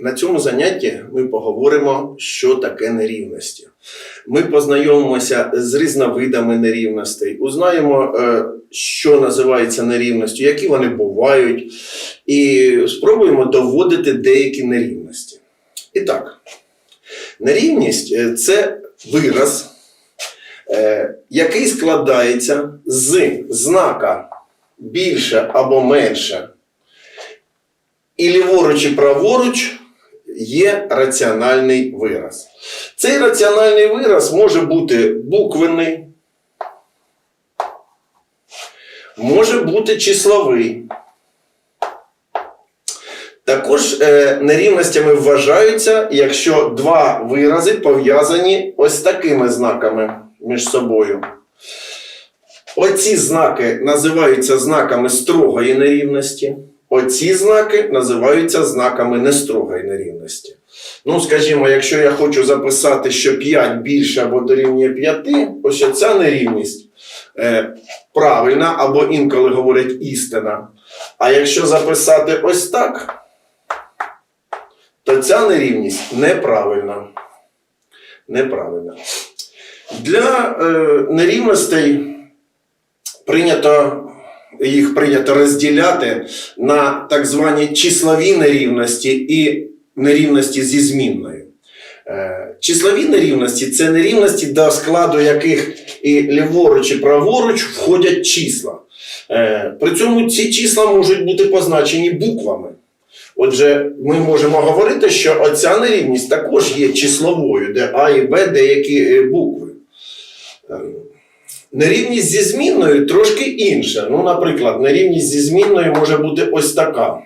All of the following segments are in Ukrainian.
На цьому занятті ми поговоримо, що таке нерівності. Ми познайомимося з різновидами нерівностей, узнаємо, е, що називається нерівністю, які вони бувають, і спробуємо доводити деякі нерівності. І так, нерівність е, це вираз, е, який складається з знака більше або менше, і ліворуч і праворуч є раціональний вираз. Цей раціональний вираз може бути буквенний, може бути числовий. Також е, нерівностями вважаються, якщо два вирази пов'язані ось такими знаками між собою. Оці знаки називаються знаками строгої нерівності. Оці знаки називаються знаками нестрогої нерівності. Ну, скажімо, якщо я хочу записати, що 5 більше або дорівнює 5, ось ця нерівність е, правильна або інколи говорять істина. А якщо записати ось так, то ця нерівність неправильна. Неправильна. Для е, нерівностей прийнято їх прийнято розділяти на так звані числові нерівності і нерівності зі змінною. Е, Числові нерівності це нерівності, до складу яких і ліворуч, і праворуч входять числа. Е, При цьому ці числа можуть бути позначені буквами. Отже, ми можемо говорити, що оця нерівність також є числовою, де А і Б деякі е, букви. Нерівність зі змінною трошки інша. Ну, наприклад, нерівність зі змінною може бути ось така.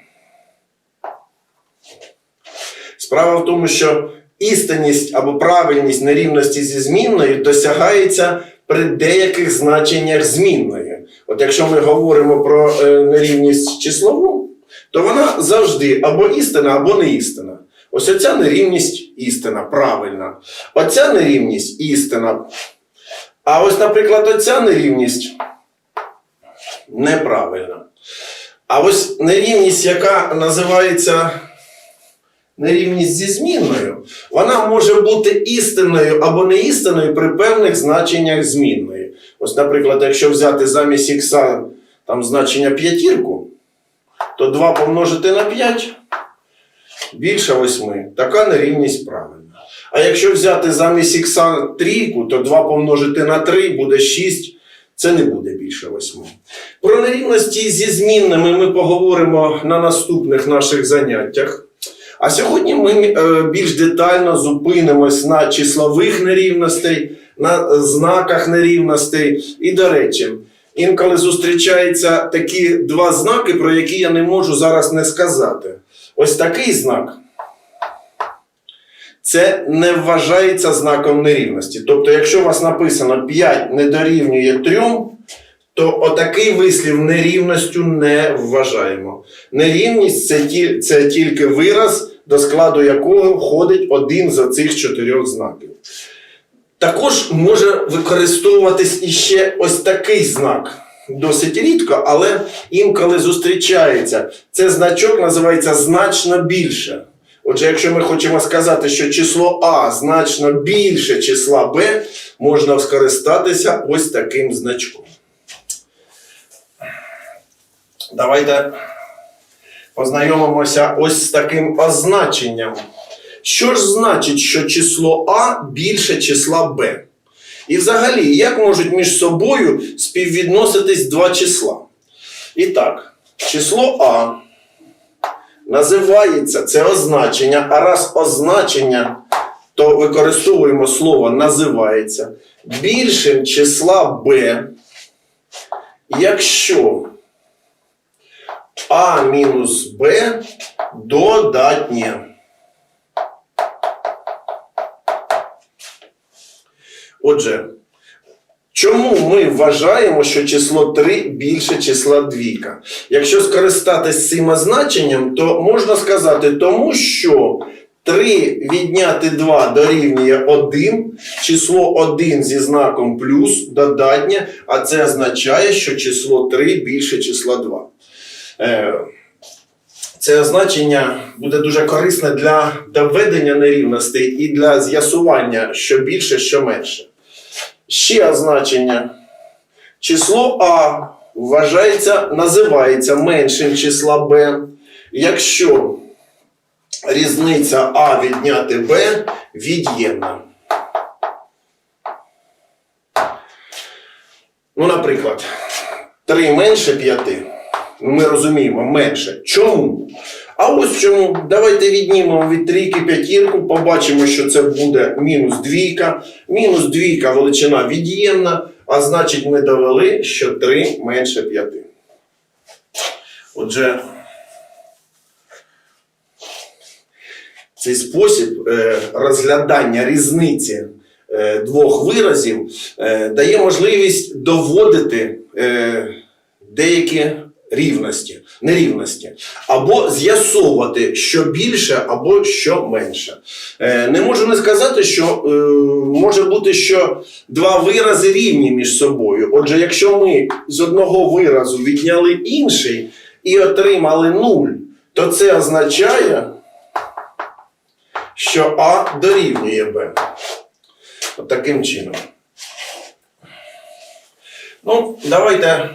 Справа в тому, що істинність або правильність нерівності зі змінною досягається при деяких значеннях змінної. От якщо ми говоримо про е, нерівність числову, то вона завжди або істина, або не істина. Ось оця нерівність істина, правильна. Оця нерівність істина. А ось, наприклад, оця нерівність неправильна. А ось нерівність, яка називається нерівність зі змінною, вона може бути істинною або неістинною при певних значеннях змінної. Ось, наприклад, якщо взяти замість ікса там значення п'ятірку, то 2 помножити на 5 більше 8. Така нерівність правильна. А якщо взяти замість ікса трійку, то 2 помножити на 3 буде 6. Це не буде більше 8. Про нерівності зі змінними ми поговоримо на наступних наших заняттях. А сьогодні ми е, більш детально зупинимось на числових нерівностей, на знаках нерівностей. І, до речі, інколи зустрічаються такі два знаки, про які я не можу зараз не сказати. Ось такий знак. Це не вважається знаком нерівності. Тобто, якщо у вас написано 5 не дорівнює 3, то отакий вислів нерівністю не вважаємо. Нерівність це, ті, це тільки вираз, до складу якого входить один з цих чотирьох знаків. Також може використовуватись іще ось такий знак. Досить рідко, але інколи зустрічається. Це значок називається значно більше. Отже, якщо ми хочемо сказати, що число А значно більше числа Б, можна скористатися ось таким значком. Давайте познайомимося ось з таким означенням. Що ж значить, що число А більше числа Б? І взагалі, як можуть між собою співвідноситись два числа? І так, число А називається це означення, а раз означення, то використовуємо слово називається більшим числа Б, якщо А мінус Б додатнє. Отже, чому ми вважаємо, що число 3 більше числа двійка? Якщо скористатись цим означенням, то можна сказати, тому що 3 відняти 2 дорівнює 1, число 1 зі знаком плюс додатнє, а це означає, що число 3 більше числа 2. Е, Це значення буде дуже корисне для доведення нерівностей і для з'ясування, що більше, що менше. Ще означення. Число А вважається, називається меншим числа Б, якщо різниця А відняти Б від'ємна. Ну, наприклад, 3 менше 5. Ми розуміємо, менше. Чому? А ось чому. Давайте віднімемо від трійки п'ятірку, побачимо, що це буде мінус двійка. Мінус двійка величина від'ємна, а значить ми довели, що 3 менше 5. Отже, цей спосіб е, розглядання різниці е, двох виразів е, дає можливість доводити деякі рівності, нерівності, або з'ясовувати, що більше або що менше. Е, не можу не сказати, що е, може бути, що два вирази рівні між собою. Отже, якщо ми з одного виразу відняли інший і отримали нуль, то це означає, що А дорівнює Б. От таким чином. Ну, давайте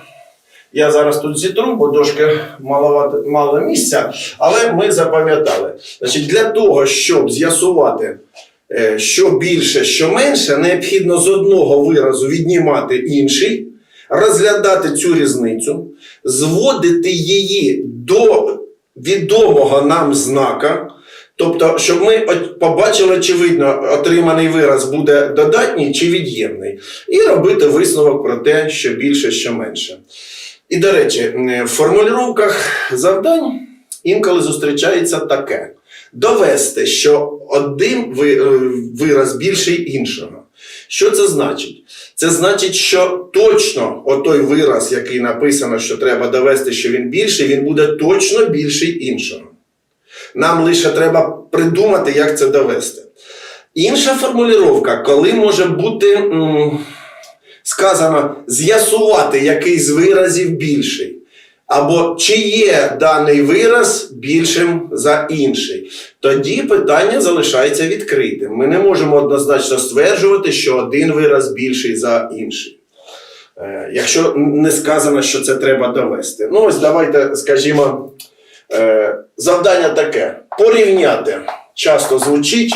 я зараз тут зітру, бо дошки маловато, мало місця, але ми запам'ятали. Значить, для того, щоб з'ясувати, е, що більше, що менше, необхідно з одного виразу віднімати інший, розглядати цю різницю, зводити її до відомого нам знака. Тобто, щоб ми побачили, очевидно, отриманий вираз буде додатній чи від'ємний, і робити висновок про те, що більше, що менше. І, до речі, в формулюваннях завдань інколи зустрічається таке: довести, що один е, вираз більший іншого. Що це значить? Це значить, що точно отой вираз, який написано, що треба довести, що він більший, він буде точно більший іншого. Нам лише треба придумати, як це довести. Інша формулювання, коли може бути м, сказано з'ясувати, який з виразів більший. Або чи є даний вираз більшим за інший. Тоді питання залишається відкритим. Ми не можемо однозначно стверджувати, що один вираз більший за інший. Е, якщо не сказано, що це треба довести. Ну, ось давайте, скажімо, е, завдання таке: порівняти. Часто звучить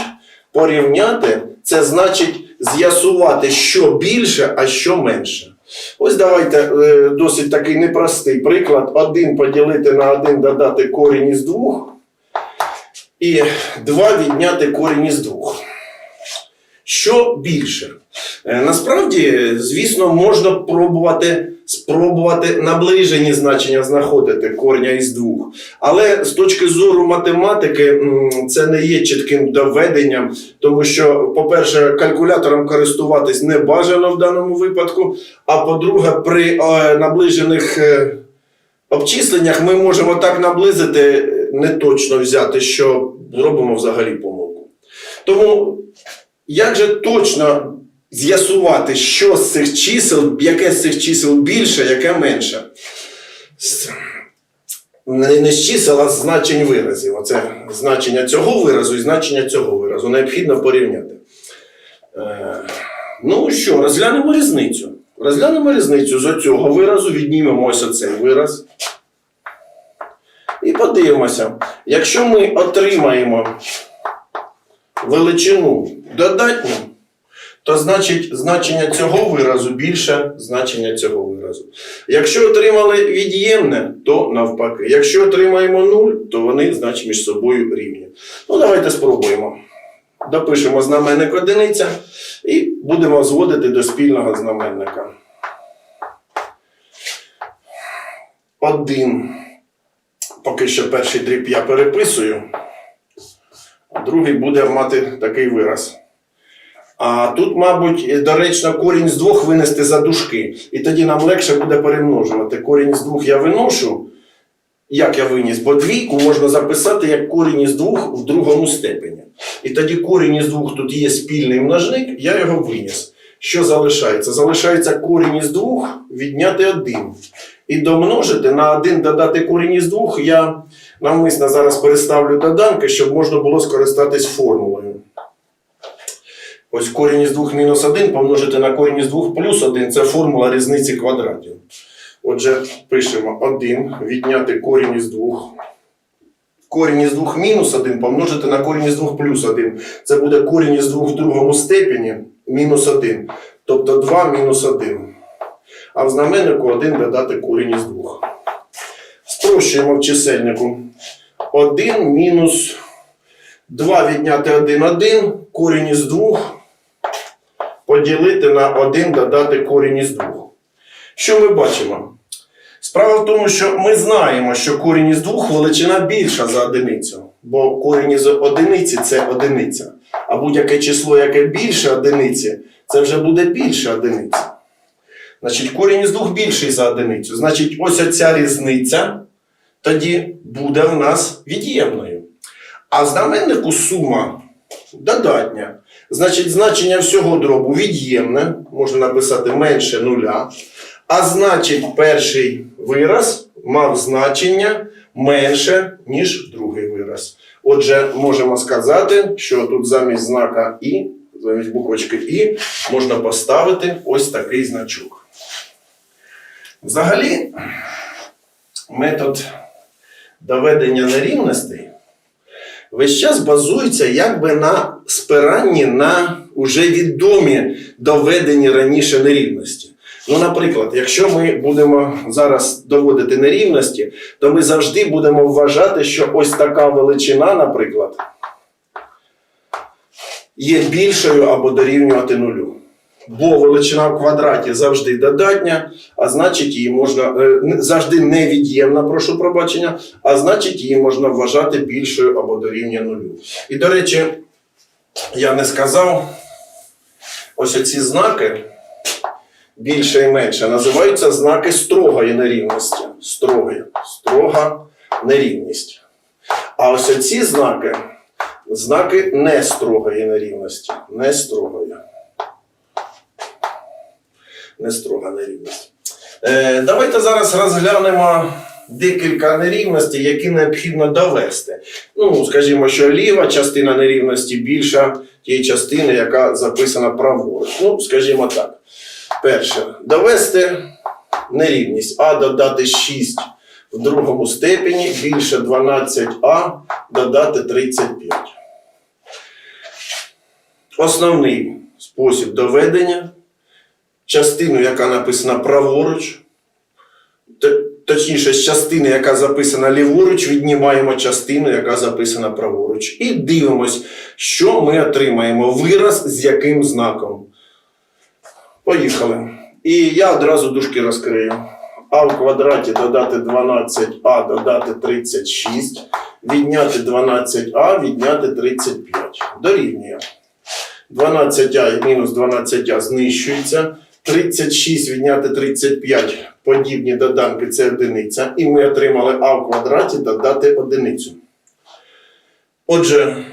порівняти це значить з'ясувати, що більше, а що менше. Ось давайте е, досить такий непростий приклад. Один поділити на один додати корінь із двох. І два відняти корінь із двох. Що більше? Е, Насправді, звісно, можна пробувати спробувати наближені значення знаходити корня із двох. Але з точки зору математики це не є чітким доведенням, тому що, по-перше, калькулятором користуватись не бажано в даному випадку. А по-друге, при е, наближених е, обчисленнях ми можемо так наблизити, не точно взяти, що зробимо взагалі помилку. Тому як же точно з'ясувати, що з цих чисел, яке з цих чисел більше, яке менше? Не, з чисел, а з значень виразів. Оце значення цього виразу і значення цього виразу. Необхідно порівняти. Е, ну що, розглянемо різницю. Розглянемо різницю з цього виразу, віднімемо ось оцей вираз. І подивимося, якщо ми отримаємо величину додатню, то значить значення цього виразу більше значення цього виразу. Якщо отримали від'ємне, то навпаки. Якщо отримаємо 0, то вони значить між собою рівні. Ну, давайте спробуємо. Допишемо знаменник одиниця і будемо зводити до спільного знаменника. Один. Поки що перший дріб я переписую, а другий буде мати такий вираз. А тут, мабуть, доречно корінь з двох винести за дужки. І тоді нам легше буде перемножувати. Корінь з двох я виношу. Як я виніс? Бо двійку можна записати як корінь із двох в другому степені. І тоді корінь із двох тут є спільний множник, я його виніс. Що залишається? Залишається корінь із двох відняти один. І домножити на один додати корінь із двох я Навмисно зараз переставлю доданки, щоб можна було скористатись формулою. Ось корінь із 2 мінус 1 помножити на корінь із 2 плюс 1 це формула різниці квадратів. Отже, пишемо 1 відняти корінь із 2. Корінь із 2 мінус 1 помножити на корінь із 2 плюс 1. Це буде корінь із 2 в другому степені мінус 1. Тобто 2 мінус 1. А в знаменнику 1 додати корінь із 2. Спрощуємо в чисельнику. 1 мінус 2 відняти 1 1, корінь із 2 поділити на 1 додати корінь із 2. Що ми бачимо? Справа в тому, що ми знаємо, що корінь із 2 величина більша за одиницю, бо корінь із одиниці це одиниця. А будь-яке число, яке більше одиниці, це вже буде більше одиниці. Значить, корінь із 2 більший за одиницю. Значить, ось оця різниця тоді буде в нас від'ємною. А знаменнику сума додатня. Значить, значення всього дробу від'ємне, можна написати менше нуля. А значить, перший вираз мав значення менше, ніж другий вираз. Отже, можемо сказати, що тут замість знака І, замість буквочки І, можна поставити ось такий значок. Взагалі, метод доведення нерівностей весь час базується якби на спиранні на уже відомі доведені раніше нерівності. Ну, наприклад, якщо ми будемо зараз доводити нерівності, то ми завжди будемо вважати, що ось така величина, наприклад, є більшою або дорівнювати нулю. Бо величина в квадраті завжди додатня, а значить її можна е, завжди невід'ємна, прошу пробачення, а значить її можна вважати більшою або дорівнює нулю. І до речі, я не сказав, ось оці знаки більше і менше називаються знаки строгої нерівності. Строгої, строга нерівність. А ось оці знаки знаки нестрогої нерівності. Нестрогої. Нестрога нерівність. Е, давайте зараз розглянемо декілька нерівностей, які необхідно довести. Ну, скажімо, що ліва частина нерівності більша тієї частини, яка записана праворуч. Ну, скажімо так. Перше, довести нерівність А додати 6 в другому степені більше 12а додати 35. Основний спосіб доведення частину, яка написана праворуч, точніше, з частини, яка записана ліворуч, віднімаємо частину, яка записана праворуч. І дивимось, що ми отримаємо. Вираз з яким знаком. Поїхали. І я одразу дужки розкрию. А в квадраті додати 12а, додати 36, відняти 12а, відняти 35. Дорівнює. 12а і мінус 12а знищується. 36 відняти 35 подібні доданки це одиниця. І ми отримали а в квадраті додати одиницю. Отже,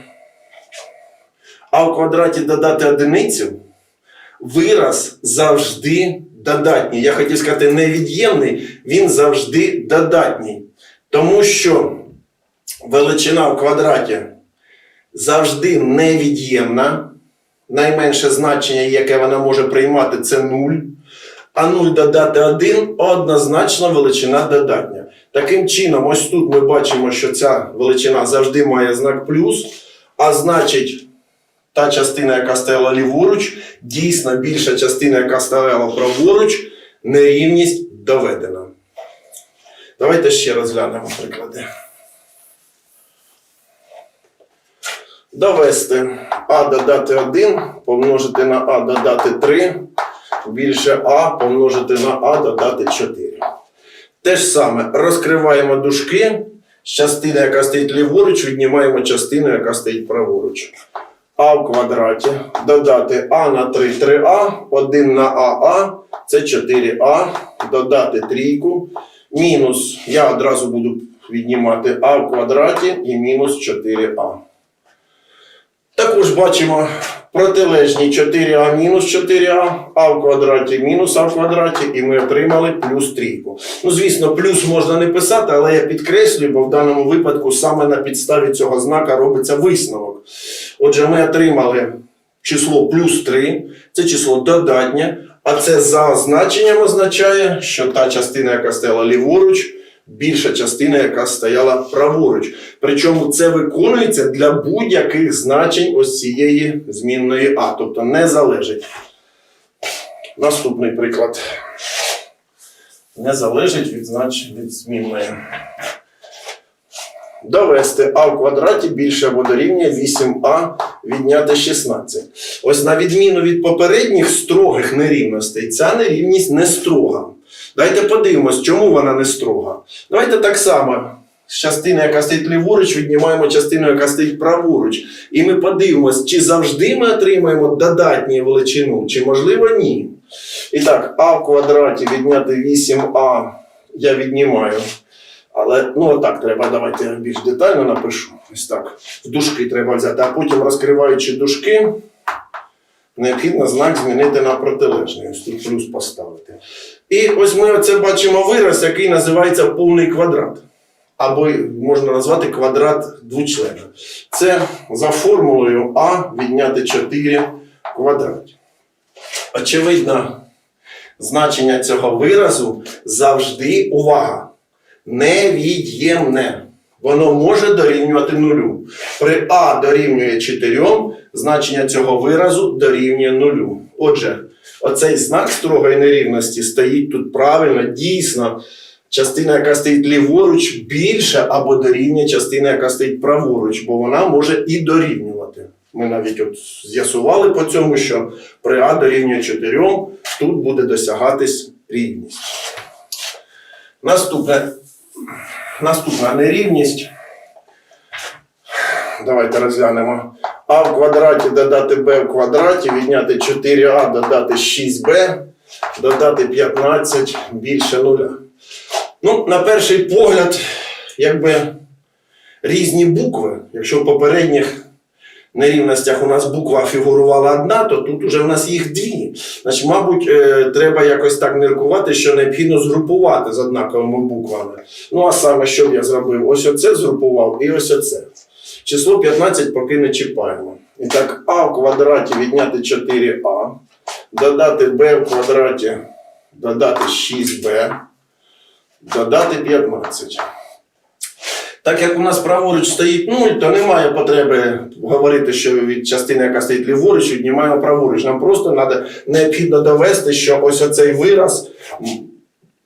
а в квадраті додати одиницю вираз завжди додатній. Я хотів сказати невід'ємний, він завжди додатній. Тому що величина в квадраті завжди невід'ємна. Найменше значення, яке вона може приймати, це 0. А 0 додати 1 однозначно величина додатня. Таким чином, ось тут ми бачимо, що ця величина завжди має знак плюс, а значить, та частина, яка стояла ліворуч, дійсно більша частина, яка стояла праворуч, нерівність доведена. Давайте ще розглянемо приклади. Довести А додати 1, помножити на А додати 3, більше А помножити на А додати 4. Те ж саме розкриваємо дужки, з частини, яка стоїть ліворуч, віднімаємо частину, яка стоїть праворуч. А в квадраті додати А на 3 3А, 1 на АА, це 4А, додати трійку, мінус, я одразу буду віднімати А в квадраті і мінус 4А. Також бачимо протилежні 4а мінус 4а, а в квадраті мінус а в квадраті, і ми отримали плюс трійку. Ну, звісно, плюс можна не писати, але я підкреслюю, бо в даному випадку саме на підставі цього знака робиться висновок. Отже, ми отримали число плюс 3, це число додатнє, а це за значенням означає, що та частина, яка стояла ліворуч, більша частина, яка стояла праворуч. Причому це виконується для будь-яких значень ось цієї змінної А, тобто не залежить. Наступний приклад. Не залежить від значень від змінної. Довести а в квадраті більше або дорівнює 8а відняти 16. Ось на відміну від попередніх строгих нерівностей, ця нерівність не строга. Давайте подивимось, чому вона не строга. Давайте так само. З частини, яка стоїть ліворуч, віднімаємо частину, яка стоїть праворуч. І ми подивимось, чи завжди ми отримаємо додатню величину, чи можливо ні. І так, а в квадраті відняти 8а я віднімаю. Але ну отак треба, давайте я більш детально напишу. Ось так. В дужки треба взяти, а потім розкриваючи дужки, необхідно знак змінити на протилежний. Тут плюс поставити. І ось ми оце бачимо вираз, який називається повний квадрат. Або можна назвати квадрат двочлена. Це за формулою А відняти 4 в квадраті. Очевидно, значення цього виразу завжди увага невід'ємне. Воно може дорівнювати нулю. При А дорівнює 4, значення цього виразу дорівнює нулю. Отже, оцей знак строгої нерівності стоїть тут правильно, дійсно. Частина, яка стоїть ліворуч, більше або дорівнює частина, яка стоїть праворуч, бо вона може і дорівнювати. Ми навіть от з'ясували по цьому, що при А дорівнює 4, тут буде досягатись рівність. Наступне Наступна нерівність. Давайте розглянемо. А в квадраті додати Б в квадраті, відняти 4а, додати 6Б, додати 15 більше нуля. Ну, на перший погляд, якби різні букви. Якщо в попередніх нерівностях у нас буква фігурувала одна, то тут уже в нас їх дві. Значить, мабуть, е, треба якось так міркувати, що необхідно згрупувати з однаковими буквами. Ну, а саме, що б я зробив? Ось оце згрупував і ось оце. Число 15 поки не чіпаємо. І так, а в квадраті відняти 4а, додати b в квадраті, додати 6b, додати 15. Так як у нас праворуч стоїть 0, то немає потреби говорити, що від частини, яка стоїть ліворуч, віднімаємо праворуч. Нам просто треба необхідно довести, що ось оцей вираз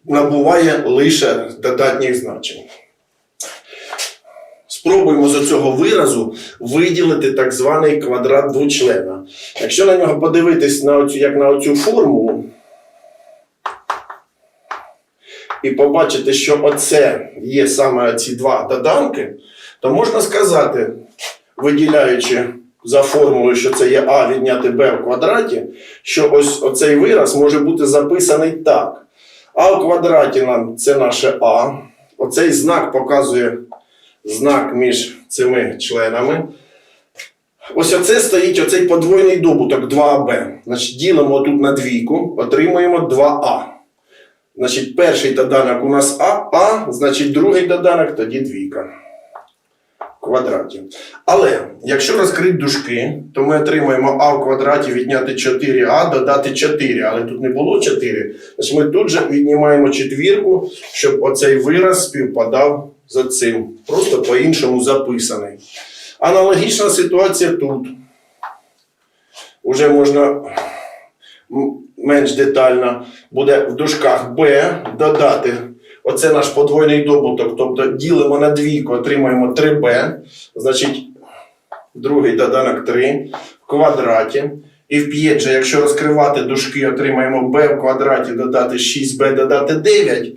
набуває лише додатніх значень. Спробуємо з цього виразу виділити так званий квадрат двочлена. Якщо на нього подивитись на оцю, як на оцю формулу, і побачити, що оце є саме ці два доданки, то можна сказати, виділяючи за формулою, що це є а відняти b в квадраті, що ось оцей вираз може бути записаний так. А в квадраті нам це наше а. Оцей знак показує знак між цими членами. Ось оце стоїть оцей подвойний добуток 2b. Значить, ділимо тут на двійку, отримуємо 2а. Значить, перший доданок у нас А, А, значить, другий доданок тоді двійка. Квадраті. Але якщо розкрити дужки, то ми отримаємо А в квадраті відняти 4А, додати 4. Але тут не було 4. Значить, ми тут же віднімаємо четвірку, щоб оцей вираз співпадав за цим. Просто по-іншому записаний. Аналогічна ситуація тут. Уже можна менш детально буде в дужках b додати. Оце наш подвойний добуток. Тобто ділимо на двійку, отримаємо 3b. Значить, другий доданок 3 в квадраті. І в п'єдже, якщо розкривати дужки, отримаємо b в квадраті додати 6b, додати 9.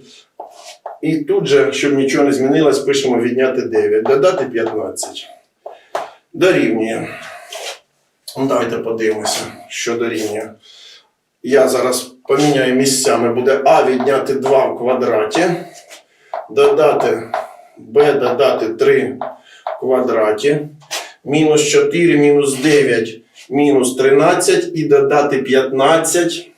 І тут же, щоб нічого не змінилось, пишемо відняти 9, додати 15. Дорівнює. Ну, давайте подивимося, що дорівнює. Я зараз поміняю місцями. Буде А відняти 2 в квадраті. Додати Б додати 3 в квадраті. мінус 4, мінус 9, мінус 13 і додати 15,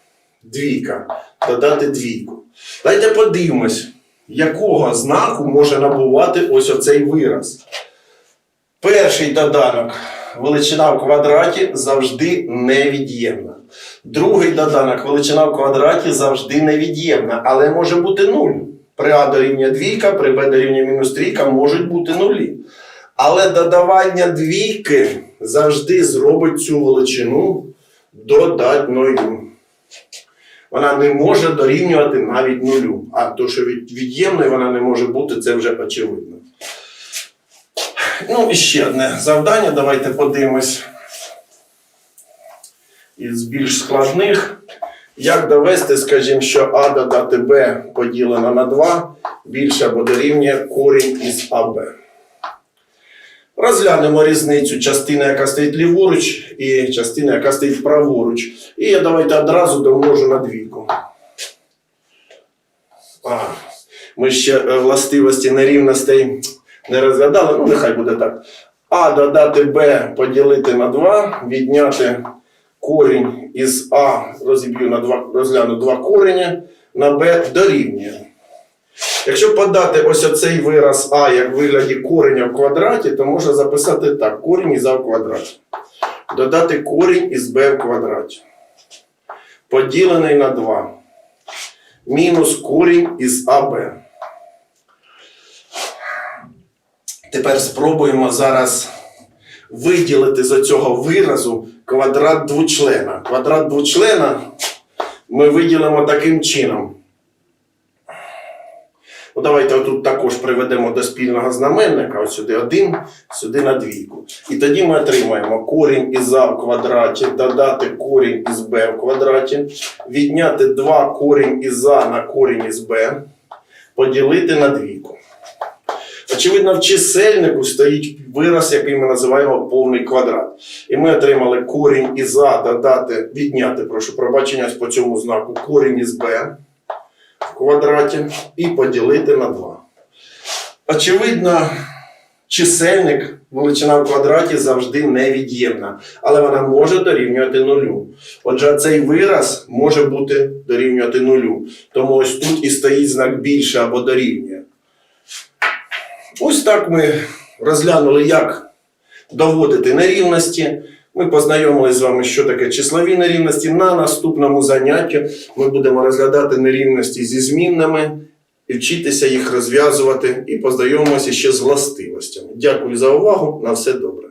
двійка. Додати двійку. Давайте подивимось, якого знаку може набувати ось оцей вираз. Перший доданок величина в квадраті завжди невід'ємна. Другий доданок величина в квадраті завжди невід'ємна, але може бути 0. При А дорівнює двійка, при Б дорівнює мінус трійка можуть бути нулі. Але додавання двійки завжди зробить цю величину додатною. Вона не може дорівнювати навіть нулю. А то, що від, від'ємною вона не може бути, це вже очевидно. Ну і ще одне завдання. Давайте подивимось із більш складних. Як довести, скажімо, що А додати Б поділено на 2 більше або дорівнює корінь із АБ. Розглянемо різницю частини, яка стоїть ліворуч, і частини, яка стоїть праворуч. І я давайте одразу домножу на двійку. А, ми ще е, властивості нерівностей не розглядали, ну нехай буде так. А додати Б поділити на 2, відняти корінь із А, розіб'ю на 2, розгляну два корені, на Б дорівнює. Якщо подати ось оцей вираз А як вигляді кореня в квадраті, то можна записати так: корінь із А в квадраті. Додати корінь із Б в квадраті. Поділений на 2. Мінус корінь із АБ. Тепер спробуємо зараз виділити з цього виразу квадрат двочлена. Квадрат двочлена ми виділимо таким чином. Ну, давайте отут також приведемо до спільного знаменника. Ось сюди один, сюди на двійку. І тоді ми отримаємо корінь із А в квадраті, додати корінь із Б в квадраті, відняти 2 корінь із А на корінь із Б, поділити на двійку. Очевидно, в чисельнику стоїть вираз, який ми називаємо повний квадрат. І ми отримали корінь із А додати, відняти, прошу пробачення по цьому знаку, корінь із Б в квадраті і поділити на 2. Очевидно, чисельник, величина в квадраті завжди невід'ємна, але вона може дорівнювати нулю. Отже, цей вираз може бути дорівнювати нулю. Тому ось тут і стоїть знак більше або дорівнює. Ось так ми розглянули, як доводити нерівності. Ми познайомилися з вами, що таке числові нерівності. На наступному занятті ми будемо розглядати нерівності зі змінними і вчитися їх розв'язувати, і познайомимося ще з властивостями. Дякую за увагу. На все добре.